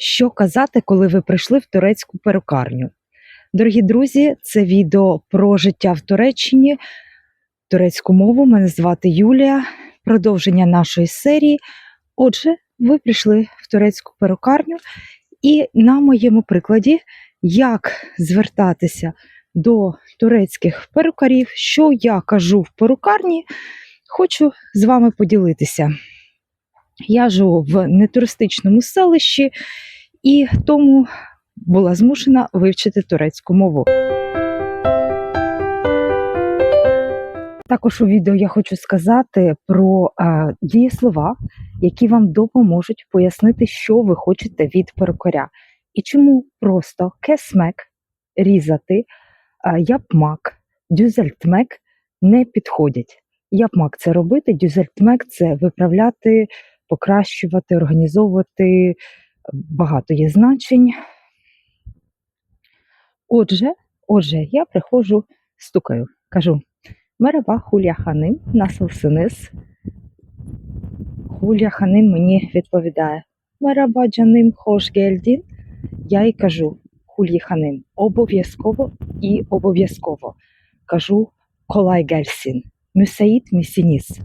Що казати, коли ви прийшли в турецьку перукарню? Дорогі друзі, це відео про життя в Туреччині, турецьку мову. Мене звати Юлія. Продовження нашої серії. Отже, ви прийшли в турецьку перукарню, і на моєму прикладі, як звертатися до турецьких перукарів, що я кажу в перукарні, хочу з вами поділитися. Я живу в нетуристичному селищі і тому була змушена вивчити турецьку мову. Також у відео я хочу сказати про е, дієслова, які вам допоможуть пояснити, що ви хочете від перукаря. І чому просто кесмек різати, е, япмак, дюзельтмек не підходять. Япмак це робити, дюзельтмек це виправляти, покращувати, організовувати. Багато є значень. Отже, отже, я приходжу, стукаю, кажу: Мереба Хулія Ханим, насилсинис. Хулія Ханим мені відповідає: Мереба Джаним Хош Гельдін. Я їй кажу Хулі Ханим, обов'язково і обов'язково. Кажу Колай Гельсін, Мюсаїд Місініс.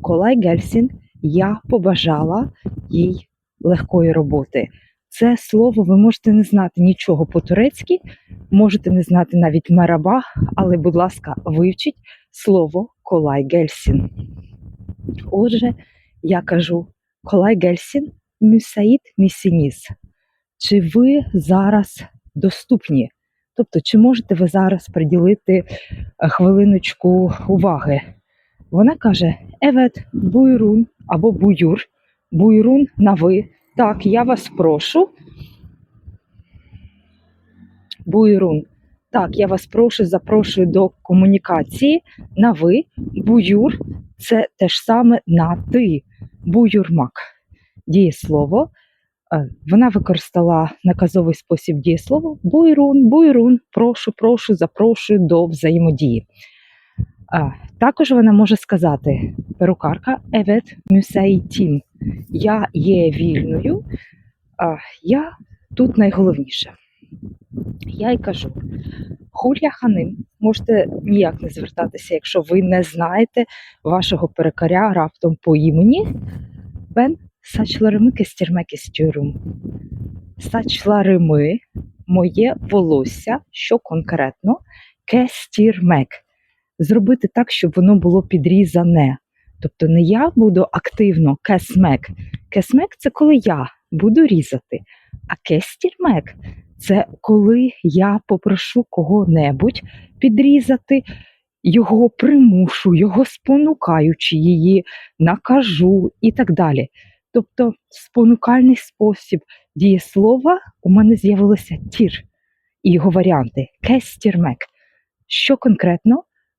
Колай Гельсін, я побажала їй легкої роботи. Це слово ви можете не знати нічого по-турецьки, можете не знати навіть мераба, але, будь ласка, вивчіть слово Колай Гельсін. Отже, я кажу Колай Гельсін, Мюсаїд Місініс. Чи ви зараз доступні? Тобто, чи можете ви зараз приділити е, хвилиночку уваги? Вона каже: Евет, буйрун або буюр, буйрун на ви. Так, я вас прошу. Буйрун. Так, я вас прошу, запрошую до комунікації на ви. Буюр це те ж саме на ти. Буюрмак. Дієслово. Е, Вона використала наказовий спосіб дієслова. Буйрун, буйрун, прошу, прошу, запрошую до взаємодії. Також вона може сказати перукарка Evet müsaitim. Я є вільною, я тут найголовніше. Я й кажу: Хулія Ханим, можете ніяк не звертатися, якщо ви не знаєте вашого перекаря раптом по імені. Бен сачларими. Сачларими моє волосся, що конкретно, кестірмек. Зробити так, щоб воно було підрізане. Тобто не я буду активно кесмек. Кесмек це коли я буду різати, а кестірмек це коли я попрошу кого-небудь підрізати, його примушу, його спонукаючи її, накажу і так далі. Тобто, спонукальний спосіб дієслова у мене з'явилося тір і його варіанти кестірмек. Що конкретно?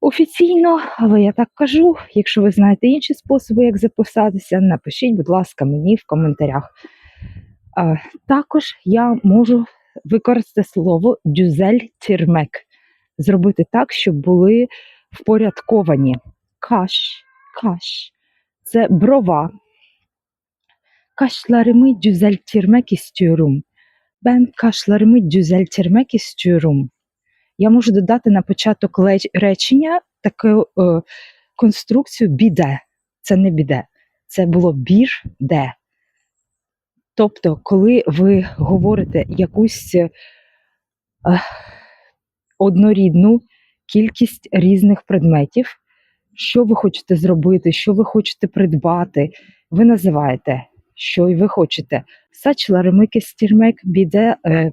офіційно, але я так кажу. Якщо ви знаєте інші способи, як записатися, напишіть, будь ласка, мені в коментарях. Також я можу використати слово дюзель тірмек. Зробити так, щоб були впорядковані. Каш, каш. Це брова. Kaşlarımı düzelttirmek istiyorum. Ben kaşlarımı düzelttirmek istiyorum. Я можу додати на початок речення таку е, конструкцію біде. Це не біде. Це було бір де. Тобто, коли ви говорите якусь е, однорідну кількість різних предметів, що ви хочете зробити, що ви хочете придбати, ви називаєте, що й ви хочете. Сачларими кестірмек біде е,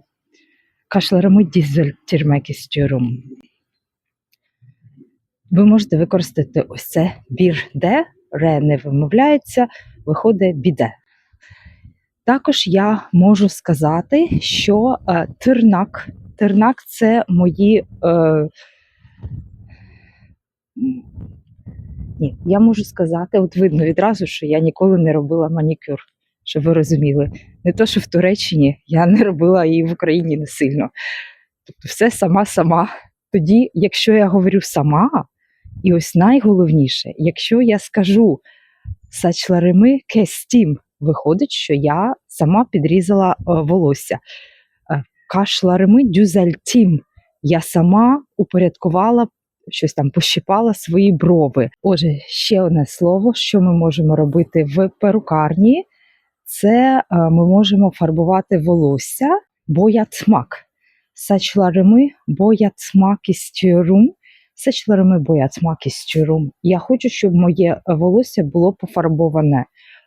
кашларими дізельтірмек істюрум. Ви можете використати ось це бір де, ре не вимовляється, виходить біде. Також я можу сказати, що е, тирнак. Тирнак це мої е, Ні, я можу сказати, от видно відразу, що я ніколи не робила манікюр, щоб ви розуміли. Не то, що в Туреччині я не робила і в Україні не сильно. Тобто все сама-сама. Тоді, якщо я говорю сама, і ось найголовніше, якщо я скажу сачларими кестім, виходить, що я сама підрізала е, волосся. Е, Кашларими дюзельтім, я сама упорядкувала щось там пощипала свої брови. Отже, ще одне слово, що ми можемо робити в перукарні, це е, ми можемо фарбувати волосся боятмак. Сачларими боятмак істюрум. Сачларими боятмак істюрум. Я хочу, щоб моє волосся було пофарбоване.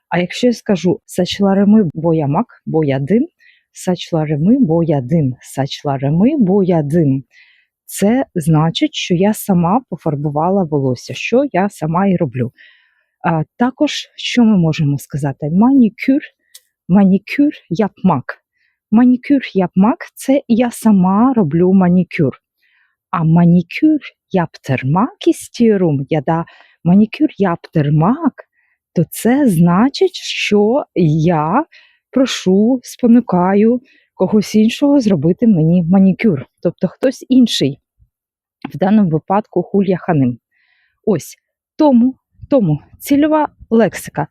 А якщо я скажу сачларими боямак, боядин, сачларими боядин, сачларими боядин, це значить, що я сама пофарбувала волосся, що я сама і роблю. А, також, що ми можемо сказати? Манікюр, манікюр япмак. Манікюр япмак це я сама роблю манікюр. А манікюр яптермак істірум, я да манікюр яптермак, то це значить, що я прошу, спонукаю когось іншого зробити мені манікюр, тобто хтось інший, в даному випадку Хулья Ханим. Ось тому, тому цільова лексика.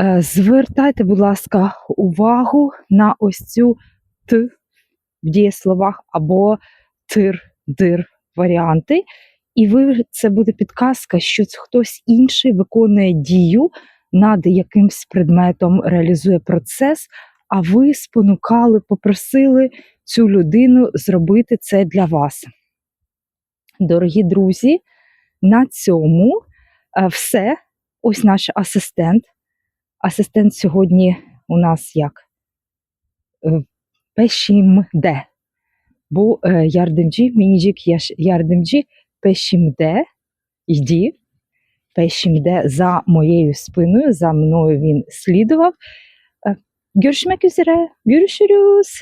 Е, Звертайте, будь ласка, увагу на ось цю т в дієсловах або тир, дир варіанти. І ви це буде підказка, що хтось інший виконує дію над якимсь предметом, реалізує процес, а ви спонукали, попросили цю людину зробити це для вас. Дорогі друзі, на цьому все. Ось наш асистент. Асистент сьогодні у нас як Е, Пешімде. Bu e, yardımcı, minicik yaş, yardımcı peşimde йди. Peşimde за моєю спиною, за мною він слідував. Е, Görüşmek üzere. Görüşürüz.